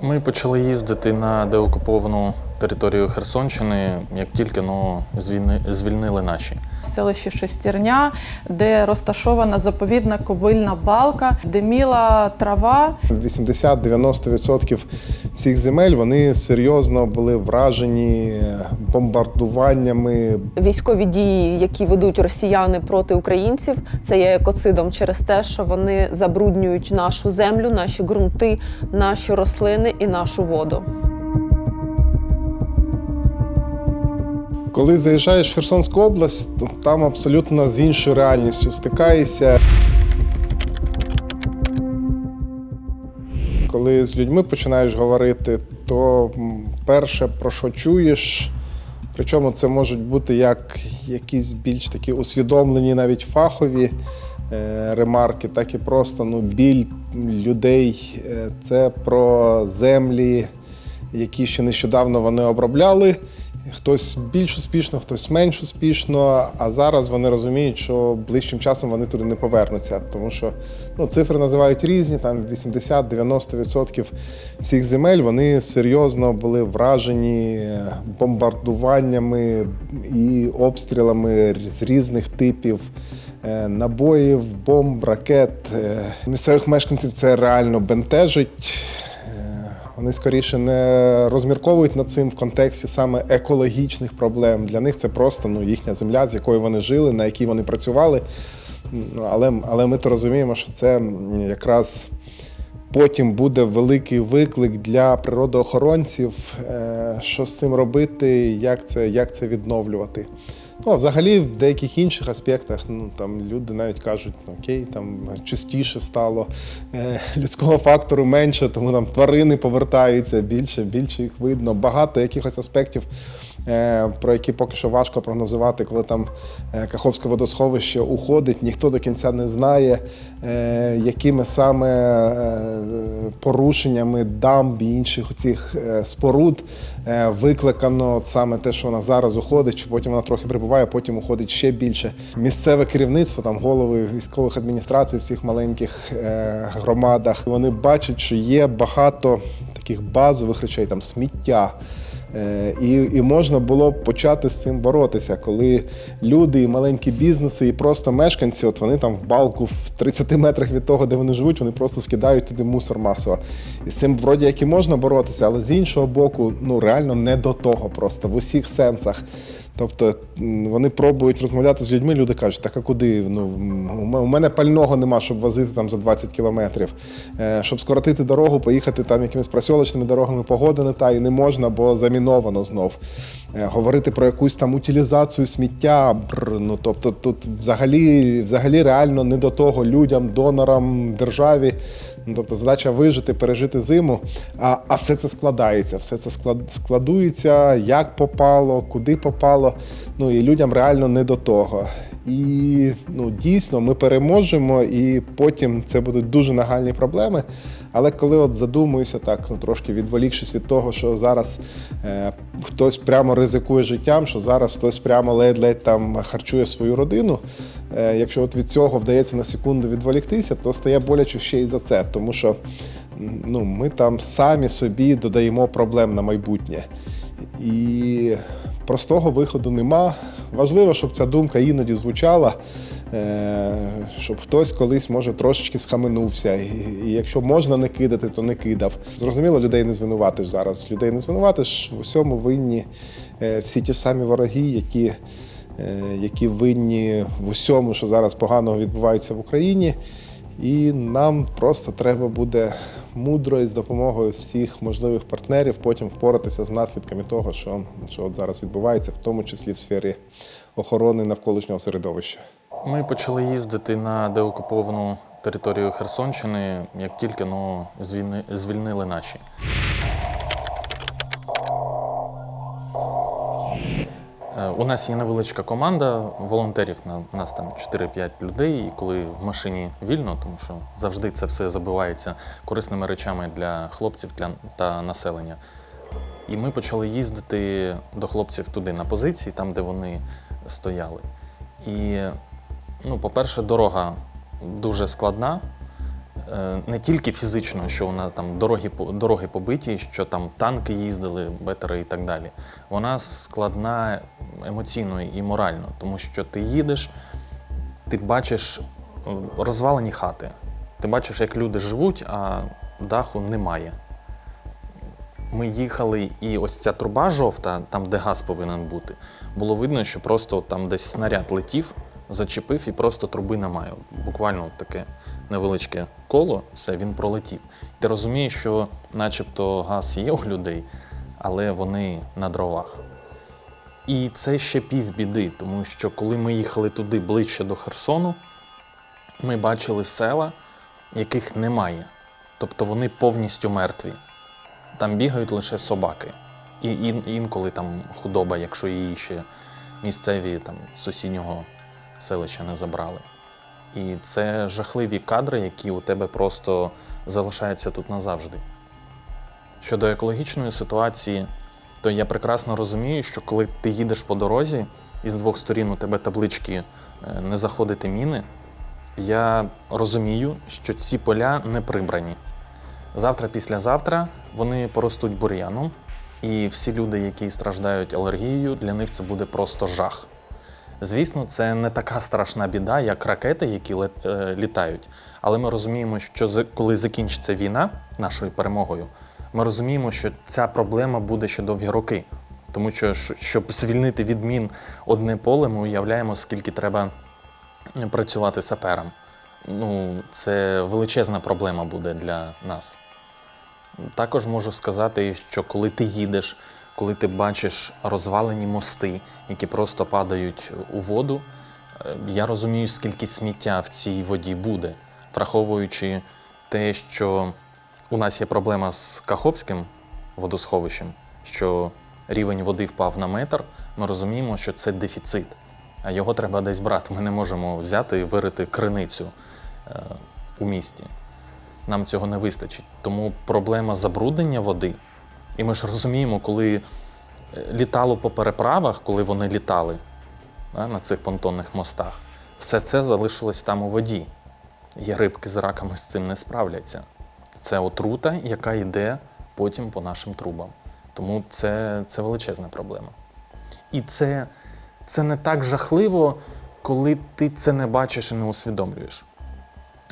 Ми почали їздити на деокуповану територію Херсонщини, як тільки ну, звільни- звільнили наші. в селищі Шестерня, де розташована заповідна ковильна балка, де міла трава. 80-90% всіх земель вони серйозно були вражені бомбардуваннями. Військові дії, які ведуть росіяни проти українців, це є екоцидом через те, що вони забруднюють нашу землю, наші ґрунти, наші рослини і нашу воду. Коли заїжджаєш в Херсонську область, то там абсолютно з іншою реальністю стикаєшся. Коли з людьми починаєш говорити, то перше, про що чуєш, причому це можуть бути як якісь більш такі усвідомлені, навіть фахові е, ремарки, так і просто ну, біль людей. Е, Це про землі, які ще нещодавно вони обробляли. Хтось більш успішно, хтось менш успішно. А зараз вони розуміють, що ближчим часом вони туди не повернуться, тому що ну, цифри називають різні. Там 80-90% всіх земель вони серйозно були вражені бомбардуваннями і обстрілами з різних типів. е, Набоїв, бомб, ракет. Е, Місцевих мешканців це реально бентежить. Вони скоріше не розмірковують над цим в контексті саме екологічних проблем. Для них це просто ну, їхня земля, з якою вони жили, на якій вони працювали. Ну, Але, але ми то розуміємо, що це якраз потім буде великий виклик для природоохоронців, е, що з цим робити, як це, як це відновлювати. Ну, взагалі, в деяких інших аспектах, ну там люди навіть кажуть, ну, окей, там чистіше стало, е, людського фактору менше, тому там тварини повертаються більше, більше їх видно. Багато якихось аспектів, е, про які поки що важко прогнозувати, коли там е, Каховське водосховище уходить, ніхто до кінця не знає, е, якими саме е, порушеннями дамб і інших цих споруд е, викликано саме те, що вона зараз уходить, що потім вона трохи прибуває, потім уходить ще більше. Місцеве керівництво, там голови військових адміністрацій в всіх маленьких е, громадах, вони бачать, що є багато таких базових речей, там сміття. Е, І, і можна було б почати з цим боротися, коли люди і маленькі бізнеси, і просто мешканці, от вони там в балку в 30 метрах від того, де вони живуть, вони просто скидають туди мусор масово. І з цим вроді як і можна боротися, але з іншого боку, ну реально не до того просто в усіх сенсах. Тобто вони пробують розмовляти з людьми, люди кажуть, так а куди? Ну, у мене пального нема, щоб возити там за 20 кілометрів. Е, Щоб скоротити дорогу, поїхати там якимись просьолочними дорогами, погода не та і не можна, бо заміновано знов. Е, Говорити про якусь там утилізацію сміття. Ну, тобто тут взагалі, взагалі реально не до того людям, донорам, державі. Ну, тобто задача вижити, пережити зиму, а, а все це складається, все це склад, складується, як попало, куди попало. Ну і людям реально не до того. І ну, дійсно ми переможемо, і потім це будуть дуже нагальні проблеми. Але коли от задумуюся так, ну трошки відволікшись від того, що зараз е, хтось прямо ризикує життям, що зараз хтось прямо ледь-ледь там харчує свою родину. Е, якщо от від цього вдається на секунду відволіктися, то стає боляче ще й за це, тому що ну, ми там самі собі додаємо проблем на майбутнє. І простого виходу нема. Важливо, щоб ця думка іноді звучала, щоб хтось колись може трошечки схаменувся. І, якщо можна не кидати, то не кидав. Зрозуміло, людей не звинуватиш зараз. Людей не звинуватиш в усьому винні е, всі ті самі вороги, які, е, які винні в усьому, що зараз поганого відбувається в Україні. І нам просто треба буде мудро і з допомогою всіх можливих партнерів потім впоратися з наслідками того, що, що от зараз відбувається, в тому числі в сфері охорони навколишнього середовища. Ми почали їздити на деокуповану територію Херсонщини, як тільки ну, звільни- звільнили наші. Е, У нас є невеличка команда волонтерів, на нас там 4-5 людей, і коли в машині вільно, тому що завжди це все забивається корисними речами для хлопців та населення. І ми почали їздити до хлопців туди на позиції, там, де вони стояли. І, ну, по-перше, дорога дуже складна. е, не тільки фізично, що вона там дороги, дороги побиті, що там танки їздили, бетери і так далі. Вона складна емоційно і морально, тому що ти їдеш, ти бачиш е, розвалені хати. Ти бачиш, як люди живуть, а даху немає. Ми їхали, і ось ця труба жовта, там, де газ повинен бути, було видно, що просто там десь снаряд летів, зачепив і просто труби немає. Буквально таке невеличке коло, все, він пролетів. Ти розумієш, що начебто газ є у людей, але вони на дровах. І це ще півбіди, тому що коли ми їхали туди ближче до Херсону, ми бачили села, яких немає. Тобто вони повністю мертві. Там бігають лише собаки. І ін- інколи там худоба, якщо її ще місцеві там, сусіднього селища не забрали. І це жахливі кадри, які у тебе просто залишаються тут назавжди. Щодо екологічної ситуації, то я прекрасно розумію, що коли ти їдеш по дорозі і з двох сторін у тебе таблички е, не заходити міни, я розумію, що ці поля не прибрані. Завтра, післязавтра вони поростуть бур'яном, і всі люди, які страждають алергією, для них це буде просто жах. Звісно, це не така страшна біда, як ракети, які е, літають. Але ми розуміємо, що коли закінчиться війна нашою перемогою, ми розуміємо, що ця проблема буде ще довгі роки. Тому що, щоб звільнити від мін одне поле, ми уявляємо, скільки треба працювати саперам. Ну, це величезна проблема буде для нас. Також можу сказати, що коли ти їдеш, коли ти бачиш розвалені мости, які просто падають у воду, е, я розумію, скільки сміття в цій воді буде, враховуючи те, що у нас є проблема з Каховським водосховищем, що рівень води впав на метр, ми розуміємо, що це дефіцит, а його треба десь брати. Ми не можемо взяти і вирити криницю е, у місті нам цього не вистачить. Тому проблема забруднення води. І ми ж розуміємо, коли е, літало по переправах, коли вони літали да, на цих понтонних мостах, все це залишилось там у воді. І рибки з раками з цим не справляться. Це отрута, яка йде потім по нашим трубам. Тому це, це величезна проблема. І це, це не так жахливо, коли ти це не бачиш і не усвідомлюєш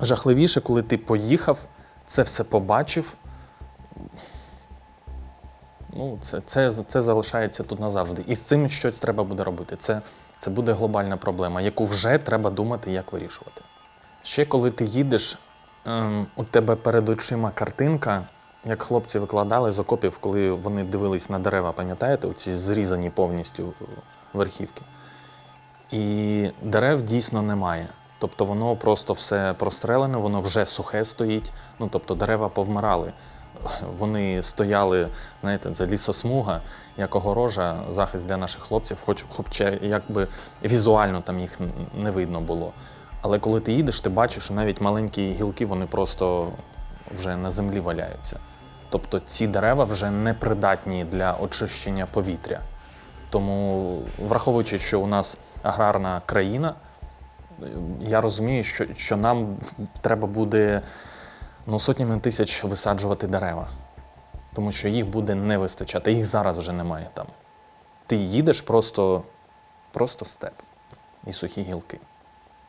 жахливіше, коли ти поїхав, це все побачив. Ну, це, це, це залишається тут назавжди. І з цим щось треба буде робити. Це, це буде глобальна проблема, яку вже треба думати, як вирішувати. Ще коли ти їдеш, ем, у тебе перед очима картинка, як хлопці викладали з окопів, коли вони дивились на дерева, пам'ятаєте, оці зрізані повністю е, верхівки. І дерев дійсно немає. Тобто воно просто все прострелене, воно вже сухе стоїть. Ну тобто дерева повмирали. Вони стояли, знаєте, це лісосмуга, як огорожа, захист для наших хлопців, хоч хоча якби візуально там їх не видно було. Але коли ти їдеш, ти бачиш, що навіть маленькі гілки вони просто вже на землі валяються. Тобто ці дерева вже не придатні для очищення повітря. Тому, враховуючи, що у нас аграрна країна, я розумію, що, що нам треба буде ну, сотнями тисяч висаджувати дерева, тому що їх буде не вистачати. Їх зараз вже немає там. Ти їдеш просто, просто степ і сухі гілки.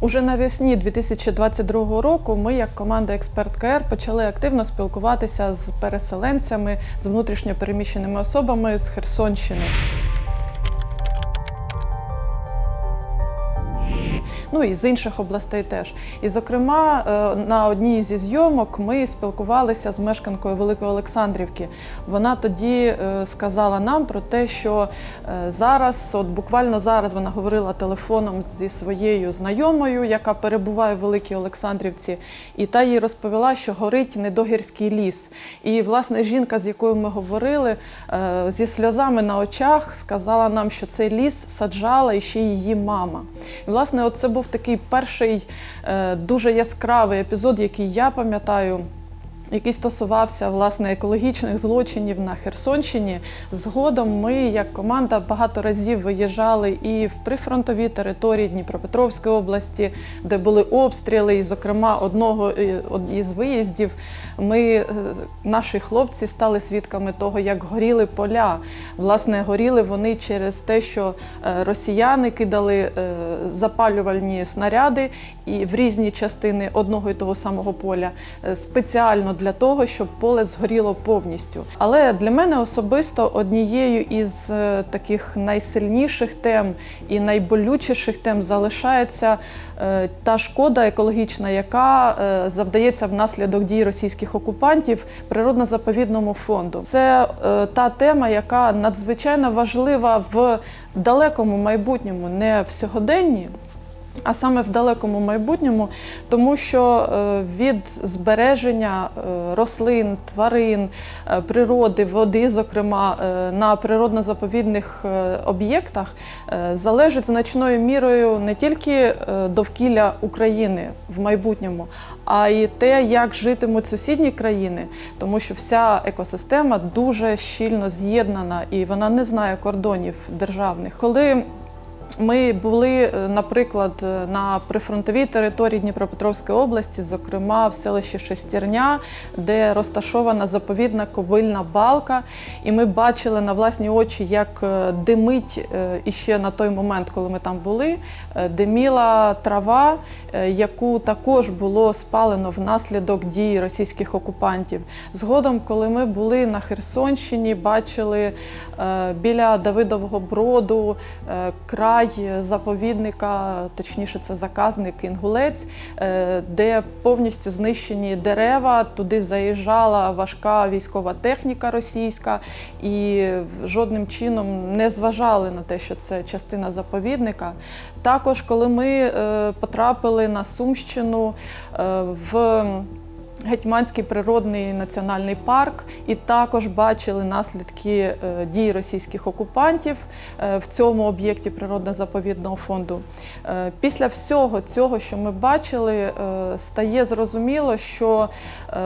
Уже навесні 2022 року ми, як команда Експерт КР, почали активно спілкуватися з переселенцями, з внутрішньопереміщеними особами з Херсонщини. Ну і з інших областей теж. І, зокрема, е, на одній зі зйомок ми спілкувалися з мешканкою Великої Олександрівки. Вона тоді е, сказала нам про те, що е, зараз, от буквально зараз, вона говорила телефоном зі своєю знайомою, яка перебуває в Великій Олександрівці, і та їй розповіла, що горить недогірський ліс. І власне жінка, з якою ми говорили, зі сльозами на очах сказала нам, що цей ліс саджала і ще її мама. І, власне, от це був такий перший е, дуже яскравий епізод, який я пам'ятаю. Який стосувався власне екологічних злочинів на Херсонщині. Згодом ми, як команда, багато разів виїжджали і в прифронтові території Дніпропетровської області, де були обстріли. І, зокрема, одного е, із виїздів ми, е, наші хлопці, стали свідками того, як горіли поля. Власне, горіли вони через те, що е, росіяни кидали запалювальні снаряди і в різні частини одного і того самого поля спеціально для того, щоб поле згоріло повністю. Але для мене особисто однією із е, таких найсильніших тем і найболючіших тем залишається е, та шкода екологічна, яка е, завдається внаслідок дій російських окупантів природно-заповідному фонду. Це та тема, яка надзвичайно важлива в далекому майбутньому, не в сьогоденні, а саме в далекому майбутньому, тому що е, від збереження е, рослин, тварин, е, природи, води, зокрема на природно-заповідних об'єктах, залежить значною мірою не тільки довкілля України в майбутньому, а й те, як житимуть сусідні країни, тому що вся екосистема дуже щільно з'єднана і вона не знає кордонів державних. Коли ми були, е, наприклад, е, на прифронтовій території Дніпропетровської області, зокрема в селищі Шестірня, де розташована заповідна ковильна балка. І ми бачили на власні очі, як е, димить іще на той момент, коли ми там були, диміла трава, яку також було спалено внаслідок дій російських окупантів. Згодом, коли ми були на Херсонщині, бачили біля Давидового броду е, край заповідника, точніше, це заказник Інгулець, е, де повністю знищені дерева. Туди заїжджала важка військова техніка російська, і жодним чином не зважали на те, що це частина заповідника. Також, коли ми е, потрапили на Сумщину е, в Гетьманський природний національний парк, і також бачили наслідки е, дій російських окупантів е, в цьому об'єкті природно-заповідного фонду. Е, Після всього цього, що ми бачили, стає зрозуміло, що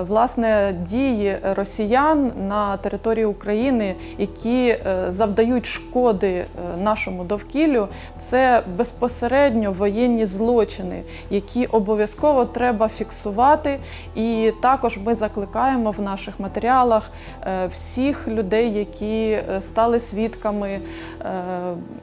власне дії росіян на території України, які завдають шкоди нашому довкіллю, це безпосередньо воєнні злочини, які обов'язково треба фіксувати. І також ми закликаємо в наших матеріалах е, всіх людей, які е, стали свідками е,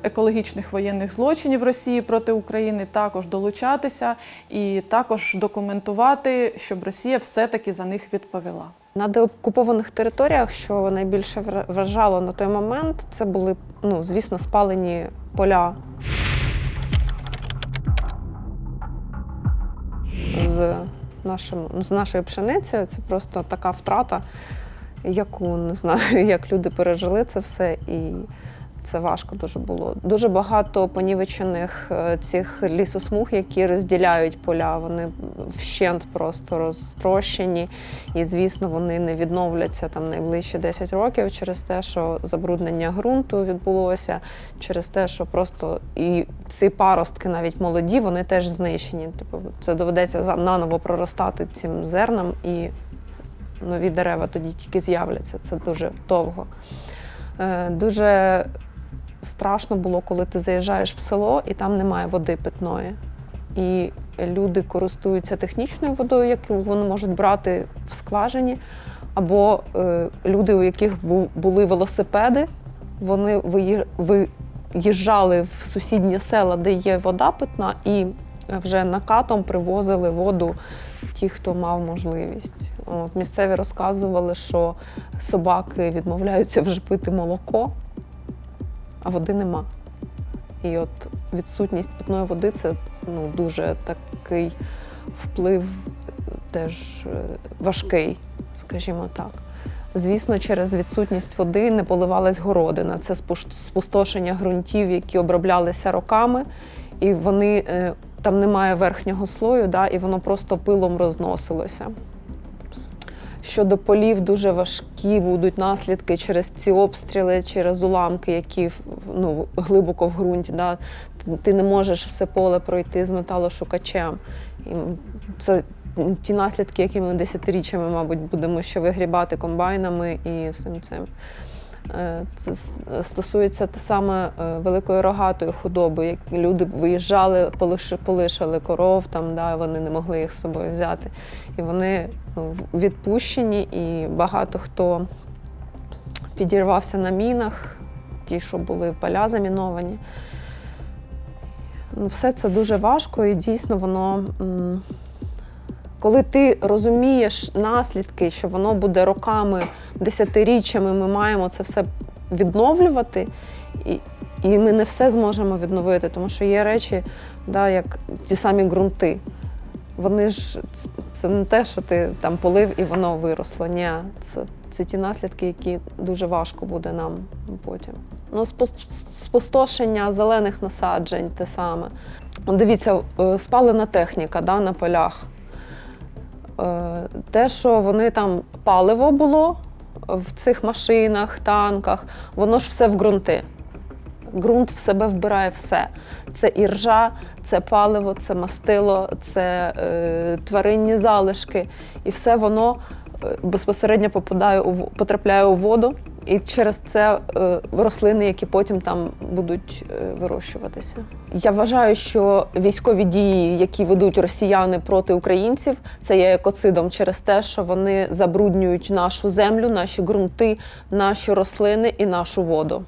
екологічних воєнних злочинів Росії проти України, також долучатися і також документувати, щоб Росія все-таки за них відповіла. На деокупованих територіях, що найбільше вражало на той момент, це були, ну, звісно, спалені поля з, нашим, з нашою пшеницею. Це просто така втрата, яку не знаю, як люди пережили це все. І це важко дуже було. Дуже багато понівечених е, цих лісосмуг, які розділяють поля. Вони вщент просто розтрощені. І, звісно, вони не відновляться там найближчі 10 років через те, що забруднення ґрунту відбулося, через те, що просто і ці паростки, навіть молоді, вони теж знищені. Типу, це доведеться наново проростати цим зернам, і нові дерева тоді тільки з'являться. Це дуже довго. Е, Дуже страшно було, коли ти заїжджаєш в село і там немає води питної. І люди користуються технічною водою, яку вони можуть брати в скважині. Або е, люди, у яких бу- були велосипеди, вони виї- виїжджали в сусідні села, де є вода питна, і вже накатом привозили воду ті, хто мав можливість. От, місцеві розказували, що собаки відмовляються вже пити молоко, а води нема. І от відсутність питної води це ну, дуже такий вплив теж е, важкий, скажімо так. Звісно, через відсутність води не поливалась городина. Це спустошення ґрунтів, які оброблялися роками, і вони е, там немає верхнього слою, да, і воно просто пилом розносилося. Щодо полів, дуже важкі будуть наслідки через ці обстріли, через уламки, які ну, глибоко в ґрунті. Да. Ти- не можеш все поле пройти з металошукачем. І це ті наслідки, які ми десятиріччями, мабуть, будемо ще вигрібати комбайнами і всім цим. Е, Це стосується те саме е, великої рогатої худоби. Як люди виїжджали, полиши- полишили коров, там, да, вони не могли їх з собою взяти. І вони ну, відпущені, і багато хто підірвався на мінах, ті, що були поля заміновані. Ну, все це дуже важко, і дійсно воно. Коли ти розумієш наслідки, що воно буде роками, десятиріччями, ми маємо це все відновлювати, і, і ми не все зможемо відновити, тому що є речі, да, як ті самі ґрунти. Вони ж це не те, що ти там полив і воно виросло. Ні, це, це ті наслідки, які дуже важко буде нам потім. Ну, спустошення зелених насаджень те саме. Дивіться, е, спалена техніка да, на полях. Е, Те, що вони там паливо було в цих машинах, танках, воно ж все в ґрунти. Ґрунт в себе вбирає все. Це іржа, це паливо, це мастило, це е, тваринні залишки. І все воно е, безпосередньо попадає у, потрапляє у воду. І через це е, рослини, які потім там будуть е, вирощуватися. Я вважаю, що військові дії, які ведуть росіяни проти українців, це є екоцидом через те, що вони забруднюють нашу землю, наші ґрунти, наші рослини і нашу воду.